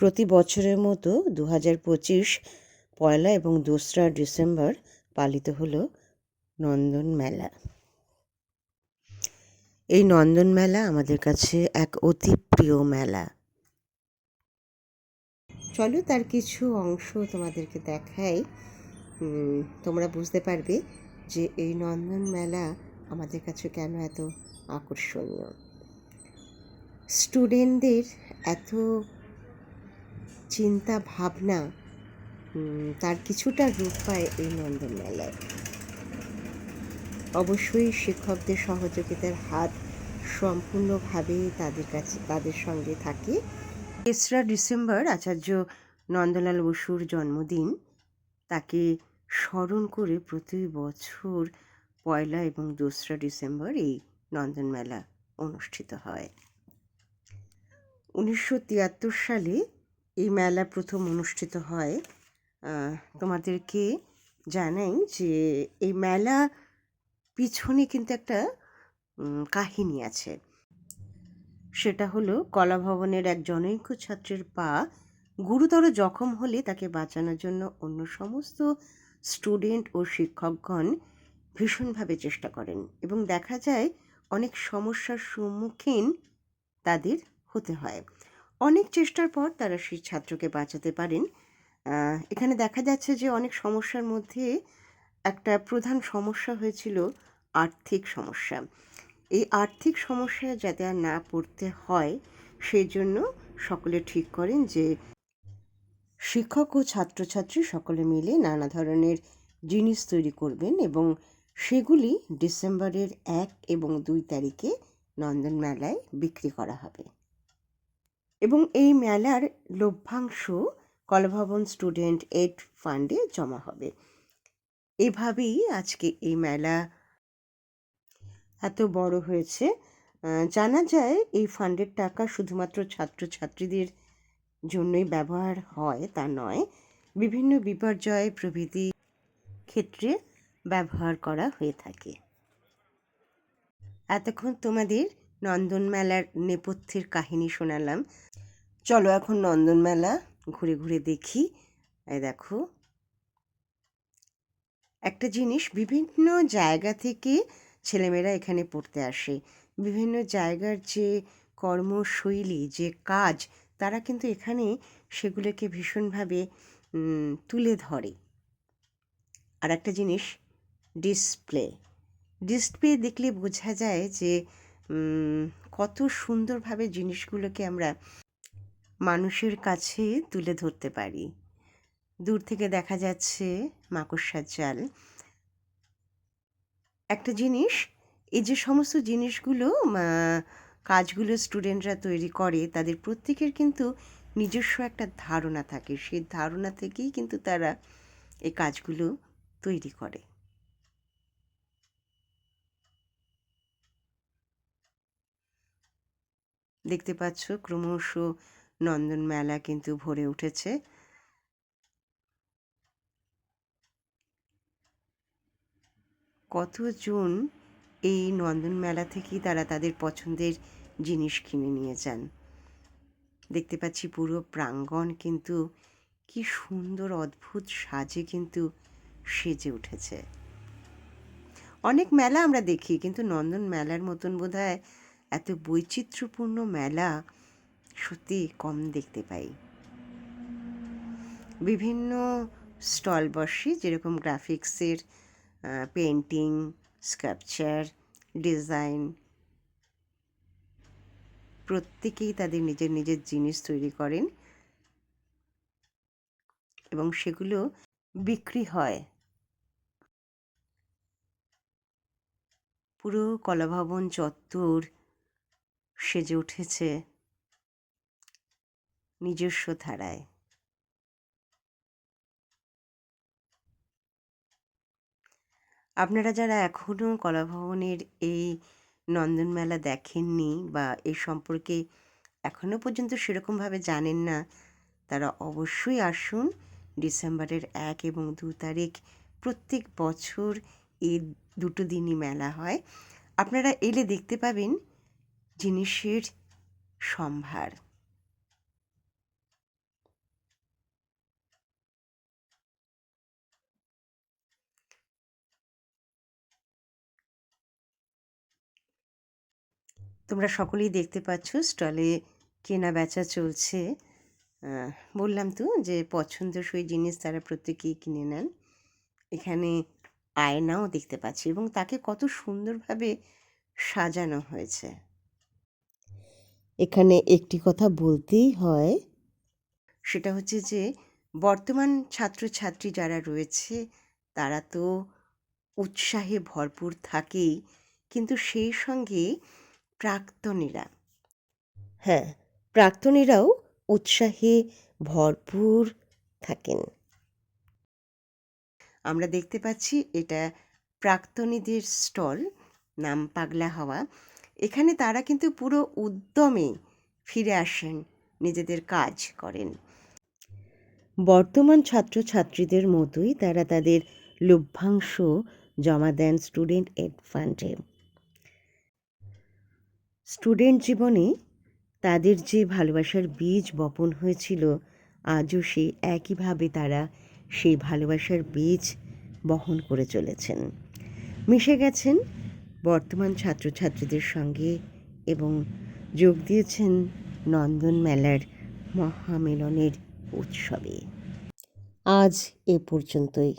প্রতি বছরের মতো দু হাজার পঁচিশ পয়লা এবং দোসরা ডিসেম্বর পালিত হলো নন্দন মেলা। এই নন্দন মেলা আমাদের কাছে এক অতি প্রিয় মেলা। চলো তার কিছু অংশ তোমাদেরকে দেখাই। তোমরা বুঝতে পারবে যে এই নন্দন মেলা আমাদের কাছে কেন এত আকর্ষণীয়। স্টুডেন্টদের এত চিন্তা ভাবনা তার কিছুটা রূপ পায় এই নন্দন মেলায় অবশ্যই শিক্ষকদের সহযোগিতার হাত সম্পূর্ণভাবে তাদের কাছে, তাদের সঙ্গে থাকে। তেসরা ডিসেম্বর আচার্য নন্দলাল বসুর জন্মদিন। তাকে স্মরণ করে প্রতি বছর পয়লা এবং দোসরা ডিসেম্বর এই নন্দন মেলা অনুষ্ঠিত হয়। উনিশশো তিয়াত্তর সালে এই মেলা প্রথম অনুষ্ঠিত হয় তোমাদেরকে জানাই যে এই মেলা পিছনে কিন্তু একটা কাহিনী আছে। সেটা হলো কলা ভবনের এক জনৈক ছাত্রের পা গুরুতর জখম হলে তাকে বাঁচানোর জন্য অন্য সমস্ত স্টুডেন্ট ও শিক্ষকগণ ভীষণভাবে চেষ্টা করেন এবং দেখা যায় অনেক সমস্যার সম্মুখীন তাদের হতে হয়। অনেক চেষ্টার পর তারা সেই ছাত্রকে বাঁচাতে পারেন। এখানে দেখা যাচ্ছে যে অনেক সমস্যার মধ্যে একটা প্রধান সমস্যা হয়েছিল আর্থিক সমস্যা। এই আর্থিক সমস্যায় যাতে আর না পড়তে হয়, সেই জন্য সকলে ঠিক করেন যে শিক্ষক ও ছাত্রছাত্রী সকলে মিলে নানা ধরনের জিনিস তৈরি করবেন এবং সেগুলি ডিসেম্বরের এক এবং দুই তারিখে নন্দন মেলায় বিক্রি করা হবে। এবং এই মেলার লভ্যাংশ কলাভবন স্টুডেন্ট এড ফান্ডে জমা হবে। এভাবেই আজকে এই মেলা এত বড় হয়েছে। জানা যায় এই ফান্ডের টাকা শুধুমাত্র ছাত্রছাত্রীদের জন্যই ব্যবহার হয়, তা নয়। বিভিন্ন বিপর্যয় প্রভৃতি ক্ষেত্রে ব্যবহার করা হয়ে থাকে। এতক্ষণ তোমাদের নন্দন মেলার নেপথ্যের কাহিনী শোনালাম। চলো এখন নন্দন মেলা ঘুরে ঘুরে দেখি। এই দেখো। একটা জিনিস বিভিন্ন জায়গা থেকে ছেলেমেয়েরা এখানে পড়তে আসে। বিভিন্ন জায়গার যে কর্মশৈলী, যে কাজ, তারা কিন্তু এখানে সেগুলোকে ভীষণভাবে তুলে ধরে। আর একটা জিনিস, ডিসপ্লে। ডিসপ্লে দেখলে বোঝা যায় যে কত সুন্দরভাবে জিনিসগুলোকে আমরা মানুষের কাছে তুলে ধরতে পারি। দূর থেকে দেখা যাচ্ছে মাকড়সার জাল। একটা জিনিস, এই যে সমস্ত জিনিসগুলো কাজগুলো স্টুডেন্টরা তৈরি করে, তাদের প্রত্যেকের কিন্তু নিজস্ব একটা ধারণা থাকে। সেই ধারণা থেকেই কিন্তু তারা এই কাজগুলো তৈরি করে। দেখতে পাচ্ছ ক্রমশ নন্দন মেলা কিন্তু ভরে উঠেছে। কতজন এই নন্দন মেলা থেকেই তারা তাদের পছন্দের জিনিস কিনে নিয়ে যান। দেখতে পাচ্ছি পুরো প্রাঙ্গণ কিন্তু কি সুন্দর, অদ্ভুত সাজে কিন্তু সেজে উঠেছে। অনেক মেলা আমরা দেখি, কিন্তু নন্দন মেলার মতন বোধহয় এত বৈচিত্র্যপূর্ণ মেলা সত্যি কম দেখতে পাই। বিভিন্ন স্টল বসে যেরকম গ্রাফিক্সের পেন্টিং স্কাল্পচার ডিজাইন প্রত্যেকেই তাদের নিজের নিজের জিনিস তৈরি করেন এবং সেগুলো বিক্রি হয়। পুরো কলাভবন চত্বর সেজে উঠেছে। নিজস্ব ধারায়। আপনারা যারা এখনও কলাভবনের এই নন্দন মেলা দেখেননি বা এ সম্পর্কে এখনও পর্যন্ত সেরকমভাবে জানেন না, তারা অবশ্যই আসুন। ডিসেম্বরের এক এবং দু তারিখ প্রত্যেক বছর এই দুটো দিনই মেলা হয়। আপনারা এলে দেখতে পাবেন জিনিসের সম্ভার। তোমরা সকলেই দেখতে পাচ্ছ স্টলে কেনা বেচা চলছে। বললাম তো যে পছন্দসই জিনিস তারা প্রত্যেকেই কিনে নেন। এখানে আয়নাও দেখতে পাচ্ছি এবং তাকে কত সুন্দরভাবে সাজানো হয়েছে। এখানে একটি কথা বলতেই হয়, সেটা হচ্ছে যে বর্তমান ছাত্রছাত্রী যারা রয়েছে, তারা তো উৎসাহে ভরপুর থাকেই, কিন্তু সেই সঙ্গে প্রাক্তনীরা। হ্যাঁ প্রাক্তনীরাও উৎসাহে ভরপুর থাকেন। আমরা দেখতে পাচ্ছি এটা প্রাক্তনীদের স্টল নাম পাগলা হাওয়া। এখানে তারা কিন্তু পুরো উদ্যমে ফিরে আসেন নিজেদের কাজ করেন। বর্তমান ছাত্রছাত্রীদের মতোই তারা তাদের লভ্যাংশ জমা দেন স্টুডেন্ট এড ফান্ডে। স্টুডেন্ট জীবনে তাদের যে ভালোবাসার বীজ বপন হয়েছিল, আজও সেই একইভাবে তারা সেই ভালোবাসার বীজ বহন করে চলেছেন। মিশে গেছেন বর্তমান ছাত্রছাত্রীদের সঙ্গে এবং যোগ দিয়েছেন নন্দন মেলার মহামেলনের উৎসবে। আজ এ পর্যন্তই।